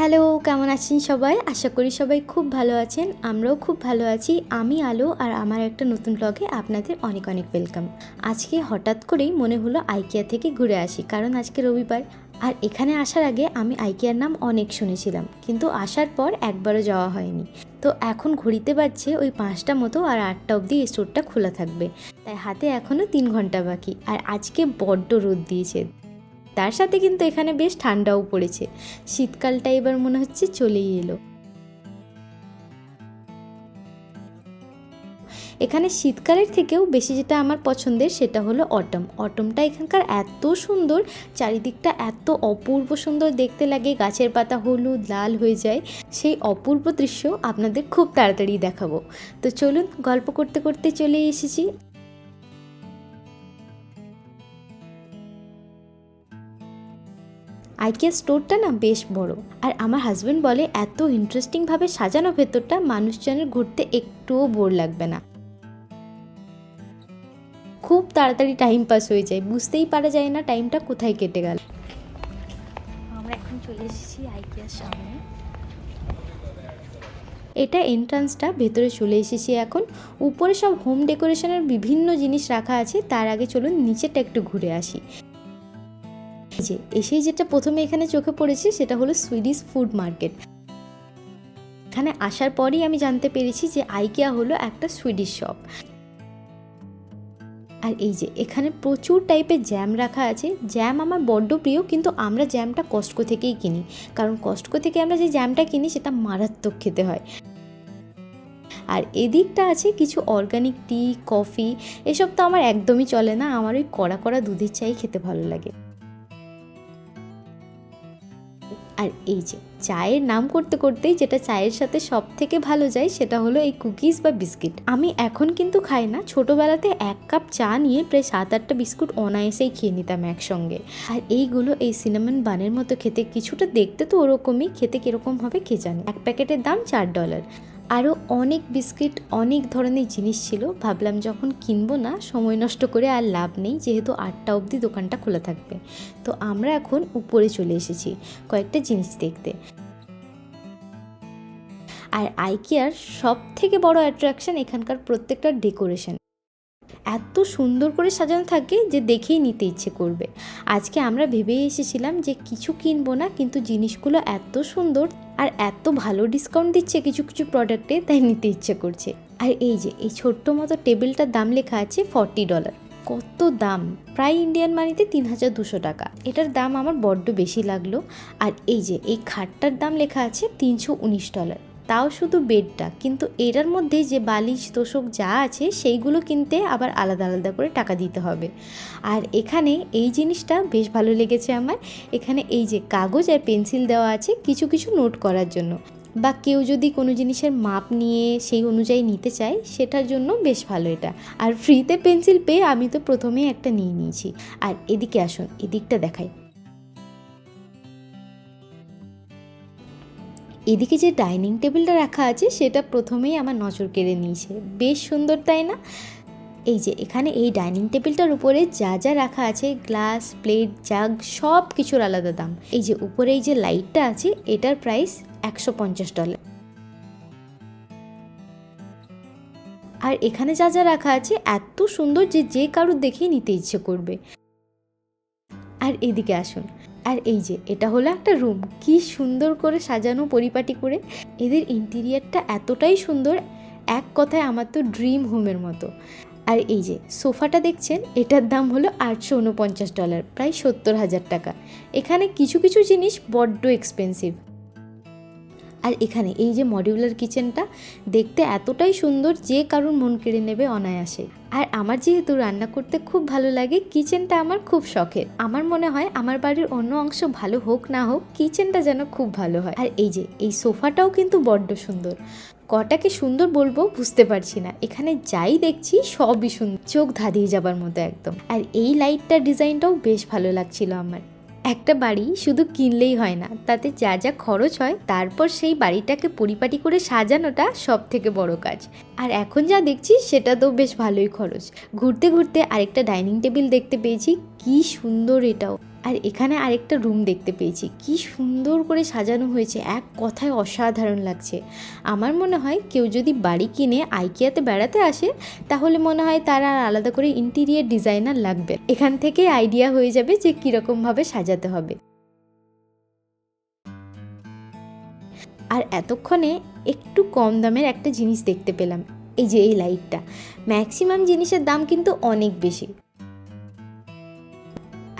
Hello, কেমন আছেন সবাই? আশা করি সবাই খুব ভালো আছেন। আমরাও খুব ভালো আছি। আমি আলো আর আমার একটা নতুন ব্লগে আপনাদের অনেক অনেক ওয়েলকাম আজকে হঠাৎ করেই মনে হলো আইকিয়া থেকে ঘুরে আসি, কারণ আজকে রবিবার। আর এখানে আসার আগে আমি আইকিয়ার নাম অনেক শুনেছিলাম, কিন্তু আসার পর একবারও যাওয়া হয়নি। তো এখন ঘড়িতে বাজছে ওই পাঁচটা মতো আর আটটা অবধি স্টোরটা খোলা থাকবে। তাই হাতে এখনও তিন ঘণ্টা বাকি। আর আজকে বড্ড রোদ দিয়েছে। তার সাথে কিন্তু এখানে বেশ ঠান্ডাও পড়েছে। শীতকালটা এবার মনে হচ্ছে চলেই এলো। এখানে শীতকালের থেকেও বেশি যেটা আমার পছন্দের সেটা হলো অটম। অটমটা এখানকার এত সুন্দর, চারিদিকটা এত অপূর্ব সুন্দর দেখতে লাগে, গাছের পাতা হলুদ, লাল হয়ে যায়। সেই অপূর্ব দৃশ্য আপনাদের খুব তাড়াতাড়ি দেখাবো। তো চলুন গল্প করতে করতে চলে এসেছি। আইকিয়া স্টোরটা না বেশ বড়। আর আমার হাজব্যান্ড বলে এত ইন্টারেস্টিংভাবে সাজানো ভেতরটা মানুষজনের ঘুরতে একটুও বোর লাগবে না। খুব তাড়াতাড়ি টাইম পাস হয়ে যায়। বুঝতেই পারা যায় না টাইমটা কোথায় কেটে গেল। আমরা এখন চলে এসেছি আইকিয়ার সামনে। এটা এন্ট্রান্সটা ভেতরে চলে এসেছি এখন। উপরে সব হোম ডেকোরেশনের বিভিন্ন জিনিস রাখা আছে। তার আগে চলুন নিচেটা একটু ঘুরে আসি। যে, এসেই যেটা প্রথমে এখানে চোখে পড়েছে সেটা হলো সুইডিশ ফুড মার্কেট এখানে আসার পরই আমি জানতে পেরেছি যে আইকিয়া হলো একটা সুইডিশ শপ আর এই যে, এখানে প্রচুর টাইপের জ্যাম রাখা আছে। জ্যাম আমার বড্ড প্রিয়, কিন্তু আমরা জ্যামটা কস্টকো থেকেই কিনি। কারণ কস্টকো থেকে আমরা যে জ্যামটা কিনি, সেটা মারাত্মক খেতে হয়। আর এদিকটা আছে কিছু অর্গানিক টি কফি এসব তো আমার একদমই চলে না। আমার ওই কড়া কড়া দুধের চাই খেতে ভালো লাগে। আর এই যে চায়ের নাম করতে করতেই যেটা চায়ের সাথে সব থেকে ভালো যায় সেটা হলো এই কুকিজ বা বিস্কিট। আমি এখন কিন্তু খাই না, ছোটোবেলাতে এক কাপ চা নিয়ে প্রায় সাত আটটা বিস্কুট অনায়াসেই খেয়ে নিতাম একসঙ্গে। আর এইগুলো এই সিনেমন বানের মতো খেতে কিছুটা দেখতে তো ওরকমই, খেতে কীরকম হবে কে জানে? এক প্যাকেটের দাম চার ডলার। আরও অনেক বিস্কিট, অনেক ধরনের জিনিস ছিল। ভাবলাম যখন কিনবো না, সময় নষ্ট করে আর লাভ নেই, যেহেতু আটটা অবধি দোকানটা খোলা থাকবে। তো আমরা এখন উপরে চলে এসেছি, কয়েকটা জিনিস দেখতে। আর আইকিয়ার সব থেকে বড় অ্যাট্রাকশন এখানকার প্রত্যেকটা ডেকোরেশন এত সুন্দর করে সাজানো থাকে যে দেখেই নিতে ইচ্ছে করবে। আজকে আমরা ভেবে এসেছিলাম যে কিছু কিনবো না, কিন্তু জিনিসগুলো এত সুন্দর আর এত ভালো ডিসকাউন্ট দিচ্ছে কিছু কিছু প্রোডাক্টে তাই নিতে ইচ্ছে করছে। আর এই যে, এই ছোট্ট মতো টেবিলটার দাম লেখা আছে ফর্টি ডলার কত দাম? প্রায় ইন্ডিয়ান মানিতে তিন হাজার দুশো টাকা। এটার দাম আমার বড্ড বেশি লাগল। আর এই যে, এই খাটটার দাম লেখা আছে তিনশো উনিশ ডলার তাও শুধু বেডটা, কিন্তু এটার মধ্যে যে বালিশ, তোষক যা আছে সেইগুলো কিনতে আবার আলাদা আলাদা করে টাকা দিতে হবে। আর এখানে এই জিনিসটা বেশ ভালো লেগেছে আমার। এখানে এই যে কাগজ আর পেন্সিল দেওয়া আছে কিছু কিছু নোট করার জন্য। বা কেউ যদি কোনো জিনিসের মাপ নিয়ে সেই অনুযায়ী নিতে চায়, সেটার জন্য বেশ ভালো এটা। আর ফ্রিতে পেন্সিল পেয়ে আমি তো প্রথমেই একটা নিয়ে নিয়েছি। আর এদিকে আসুন, এদিকটা দেখাই। এদিকে যে ডাইনিং টেবিলটা রাখা আছে, সেটা প্রথমেই আমার নজর কেড়ে নিয়েছে। বেশ সুন্দর, তাই না? এই যে, এখানে এই ডাইনিং টেবিলটার উপরে যা যা রাখা আছে, গ্লাস, প্লেট, জাগ, সব কিছুর আলাদা দাম। এই যে, উপরে এই যে লাইটটা আছে, এটার প্রাইস একশো পঞ্চাশ ডলার। আর এখানে যা যা রাখা আছে, এত সুন্দর যে যে কারোর দেখেই নিতে ইচ্ছে করবে। আর এদিকে আসুন। আর এই যে, এটা হলো একটা রুম কি সুন্দর করে সাজানো পরিপাটি করে। এদের ইন্টেরিয়ারটা এতটাই সুন্দর, এক কথায় আমার তো ড্রিম হোমের মতো। আর এই যে, সোফাটা দেখছেন? এটার দাম হলো আটশো উনপঞ্চাশ ডলার প্রায় সত্তর হাজার টাকা। এখানে কিছু কিছু জিনিস বড্ড এক্সপেন্সিভ আর এখানে এই যে মডিউলার কিচেনটা দেখতে এতটাই সুন্দর যে কারোর মন কেড়ে নেবে অনায়াসে। আর আমার যেহেতু রান্না করতে খুব ভালো লাগে কিচেনটা আমার খুব শখের। আমার মনে হয় আমার বাড়ির অন্য অংশ ভালো হোক না হোক কিচেনটা যেন খুব ভালো হয়। আর এই যে, এই সোফাটাও কিন্তু বড্ড সুন্দর। কটাকে সুন্দর বলব বুঝতে পারছি না। এখানে যাই দেখছি সবই সুন্দর। চোখ ধাঁধিয়ে যাবার মতো একদম। আর এই লাইটটার ডিজাইনটাও বেশ ভালো লাগছিল আমার। একটা বাড়ি শুধু কিনলেই হয় না, তাতে যা যা খরচ হয় তারপর সেই বাড়িটাকে পরিপাটি করে সাজানোটা সব থেকে বড় কাজ। আর এখন যা দেখছি সেটা তো বেশ ভালোই খরচ। ঘুরতে ঘুরতে আরেকটা ডাইনিং টেবিল দেখতে পেয়েছি, কি সুন্দর এটাও। আর এখানে আরেকটা রুম দেখতে পেয়েছি। কি সুন্দর করে সাজানো হয়েছে। এক কথায় অসাধারণ লাগছে। আমার মনে হয় কেউ যদি বাড়ি কিনে আইকিয়াতে বেড়াতে আসে, তাহলে মনে হয় তার আর আলাদা করে ইন্টিরিয়ার ডিজাইনার লাগবে। এখান থেকে আইডিয়া হয়ে যাবে যে কীরকমভাবে সাজাতে হবে। আর এতক্ষণে একটু কম দামের একটা জিনিস দেখতে পেলাম। এই যে এই লাইটটা ম্যাক্সিমাম জিনিসের দাম কিন্তু অনেক বেশি।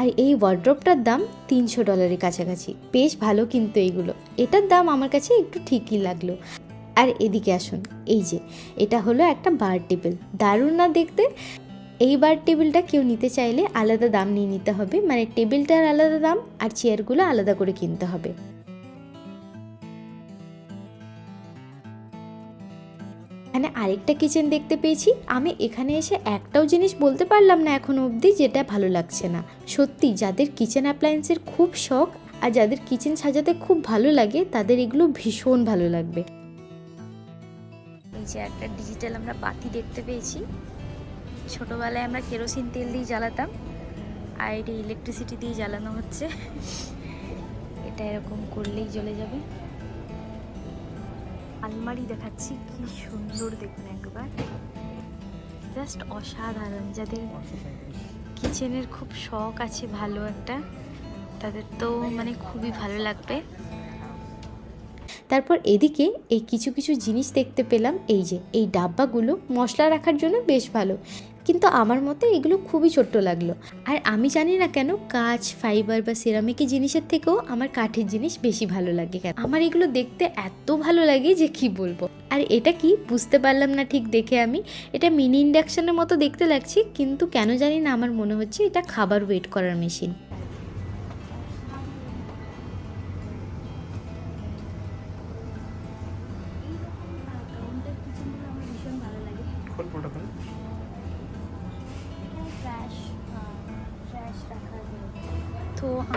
আর এই ওয়ার্ড্রপটার দাম তিনশো ডলারের কাছাকাছি। বেশ ভালো কিন্তু এইগুলো এটার দাম আমার কাছে একটু ঠিকই লাগল। আর এদিকে আসুন, এই যে, এটা হলো একটা বার টেবিল দারুণ না দেখতে? এই বার টেবিলটা কেউ নিতে চাইলে আলাদা দাম নিয়ে নিতে হবে। মানে টেবিলটার আলাদা দাম আর চেয়ারগুলো আলাদা করে কিনতে হবে। এখানে আরেকটা কিচেন দেখতে পেয়েছি। আমি এখানে এসে একটাও জিনিস বলতে পারলাম না এখনও অবধি যেটা ভালো লাগছে না। সত্যি, যাদের কিচেন অ্যাপ্লায়েন্সের খুব শখ আর যাদের কিচেন সাজাতে খুব ভালো লাগে, তাদের এগুলো ভীষণ ভালো লাগবে। এই যে একটা ডিজিটাল আমরা বাতি দেখতে পেয়েছি। ছোটোবেলায় আমরা কেরোসিন তেল দিয়ে জ্বালাতাম, আর এটা ইলেকট্রিসিটি দিয়ে জ্বালানো হচ্ছে। এটা এরকম করলেই জ্বলে যাবে। আলমারি দেখাচ্ছি, কি সুন্দর দেখুন একবার। জাস্ট অসাধারণ, যাদের কিচেনের খুব শখ আছে ভালো একটা, তাদের তো মানে খুবই ভালো লাগবে। তারপর এদিকে এই কিছু কিছু জিনিস দেখতে পেলাম, এই যে, এই ডাব্বাগুলো মশলা রাখার জন্য বেশ ভালো। কিন্তু আমার মতে এগুলো খুবই ছোট্ট লাগল। আর আমি জানি না কেন, কাঁচ ফাইবার বা সিরামিকের জিনিসের থেকেও আমার কাঠের জিনিস বেশি ভালো লাগে কেন? আমার এগুলো দেখতে এত ভালো লাগে যে কি বলব? আর এটা কি? বুঝতে পারলাম না ঠিক দেখে আমি। এটা মিনি ইন্ডাকশনের মতো দেখতে লাগছে, কিন্তু কেন জানি না আমার মনে হচ্ছে এটা খাবার ওয়েট করার মেশিন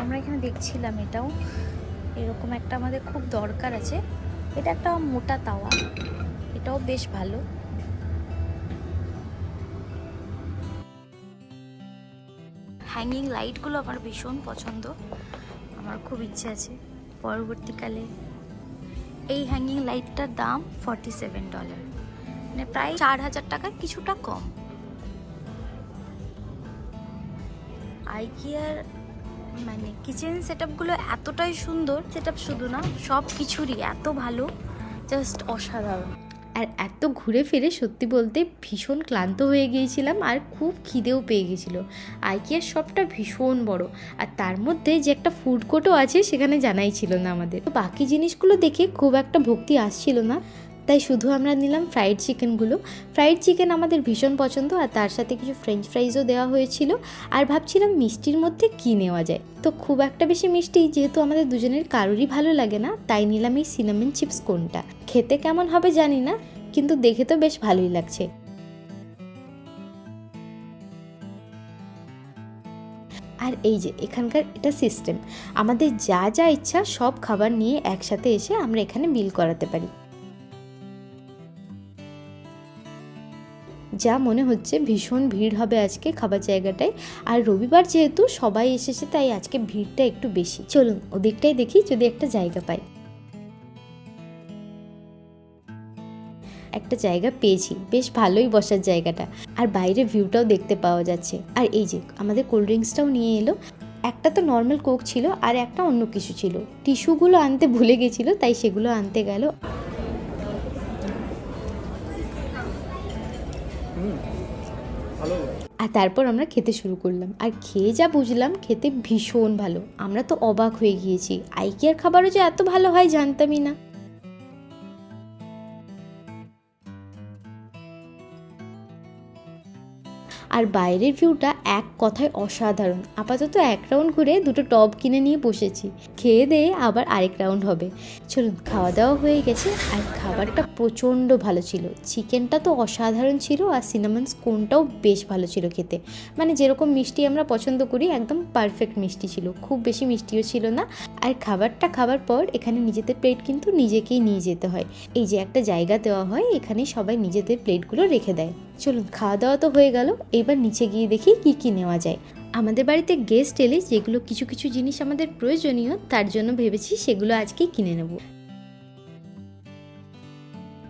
আমরা এখানে দেখছিলাম এটাও। এরকম একটা আমাদের খুব দরকার আছে। এটা একটা মোটা তাওয়া। এটাও বেশ ভালো। হ্যাঙ্গিং লাইটগুলো আমার ভীষণ পছন্দ। আমার খুব ইচ্ছে আছে। পরবর্তীকালে এই হ্যাঙ্গিং লাইটটার দাম ফর্টি সেভেন ডলার মানে প্রায় চার হাজার টাকা কিছুটা কম। আইকিয়ার মানে কিচেন সেটআপগুলো এতটাই সুন্দর সেটআপ শুধু না, সব কিছুরই এত ভালো জাস্ট অসাধারণ। আর এত ঘুরে ফিরে সত্যি বলতে ভীষণ ক্লান্ত হয়ে গিয়েছিলাম আর খুব খিদেও পেয়ে গেছিল আইকিয়ার শপটা ভীষণ বড়, আর তার মধ্যে যে একটা ফুড কোর্টও আছে সেখানে জানাই ছিল না আমাদের। বাকি জিনিসগুলো দেখে খুব একটা ভক্তি আসছিল না। তাই শুধু আমরা নিলাম ফ্রাইড চিকেনগুলো ফ্রাইড চিকেন আমাদের ভীষণ পছন্দ আর তার সাথে কিছু ফ্রেঞ্চ ফ্রাইজও দেওয়া হয়েছিল। আর ভাবছিলাম মিষ্টির মধ্যে কী নেওয়া যায়? তো খুব একটা বেশি মিষ্টি যেহেতু আমাদের দুজনের কারোরই ভালো লাগে না, তাই নিলাম এই সিনামিন চিপস কোনটা। খেতে কেমন হবে জানি না, কিন্তু দেখে তো বেশ ভালোই লাগছে। আর এই যে এখানকার এটা সিস্টেম আমাদের যা যা ইচ্ছা সব খাবার নিয়ে একসাথে এসে আমরা এখানে বিল করাতে পারি। যা মনে হচ্ছে ভীষণ ভিড় হবে আজকে খাবার জায়গাটায়। আর রবিবার যেহেতু সবাই এসেছে, তাই আজকে ভিড়টা একটু বেশি। চলুন ওদিকটাই দেখি যদি একটা জায়গা পাই। একটা জায়গা পেয়েছি। বেশ ভালোই বসার জায়গাটা। আর বাইরে ভিউটাও দেখতে পাওয়া যাচ্ছে। আর এই যে, আমাদের কোল্ড ড্রিঙ্কসটাও নিয়ে এলো। একটা তো নর্মাল কোক ছিল, আর একটা অন্য কিছু ছিল। টিস্যুগুলো আনতে ভুলে গেছিল, তাই সেগুলো আনতে গেল। আর তারপর আমরা খেতে শুরু করলাম। আর খেয়ে যা বুঝলাম, খেতে ভীষণ ভালো। আমরা তো অবাক হয়ে গিয়েছি। আইকিয়ার খাবারও যে এত ভালো হয় জানতামই না। আর বাইরের ভিউটা এক কথায় অসাধারণ। আপাতত এক রাউন্ড ঘুরে দুটো টব কিনে নিয়ে বসেছি। খেয়ে দিয়ে আবার আরেক রাউন্ড হবে। চলুন খাওয়া দাওয়া হয়ে গেছে আর খাবারটা প্রচণ্ড ভালো ছিল। চিকেনটা তো অসাধারণ ছিল আর সিনামন স্কোনটাও বেশ ভালো ছিল খেতে। মানে যেরকম মিষ্টি আমরা পছন্দ করি, একদম পারফেক্ট মিষ্টি ছিল। খুব বেশি মিষ্টিও ছিল না। আর খাবারটা খাবার পর এখানে নিজেদের প্লেট কিন্তু নিজেকেই নিয়ে যেতে হয়। এই যে একটা জায়গা দেওয়া হয় এখানে সবাই নিজেদের প্লেটগুলো রেখে দেয়। চলুন খাওয়া দাওয়া তো হয়ে গেল। এবার নিচে গিয়ে দেখি কি কি নেওয়া যায়। আমাদের বাড়িতে গেস্ট এলে যেগুলো কিছু কিছু জিনিস আমাদের প্রয়োজনীয়, তার জন্য ভেবেছি সেগুলো আজকে কিনে নেব।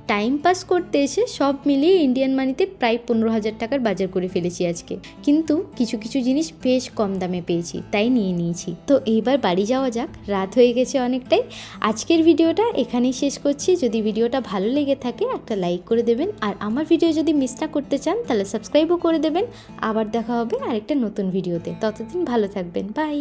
টাইম পাস করতে এসে সব মিলিয়ে ইন্ডিয়ান মানিতে প্রায় পনেরো হাজার টাকার বাজার করে ফেলেছি আজকে। কিন্তু কিছু কিছু জিনিস বেশ কম দামে পেয়েছি, তাই নিয়ে নিয়েছি। তো এইবার বাড়ি যাওয়া যাক, রাত হয়ে গেছে অনেকটাই। আজকের ভিডিওটা এখানেই শেষ করছি। যদি ভিডিওটা ভালো লেগে থাকে, একটা লাইক করে দেবেন। আর আমার ভিডিও যদি মিস না করতে চান, তাহলে সাবস্ক্রাইবও করে দেবেন। আবার দেখা হবে আরেকটা নতুন ভিডিওতে। ততদিন ভালো থাকবেন। বাই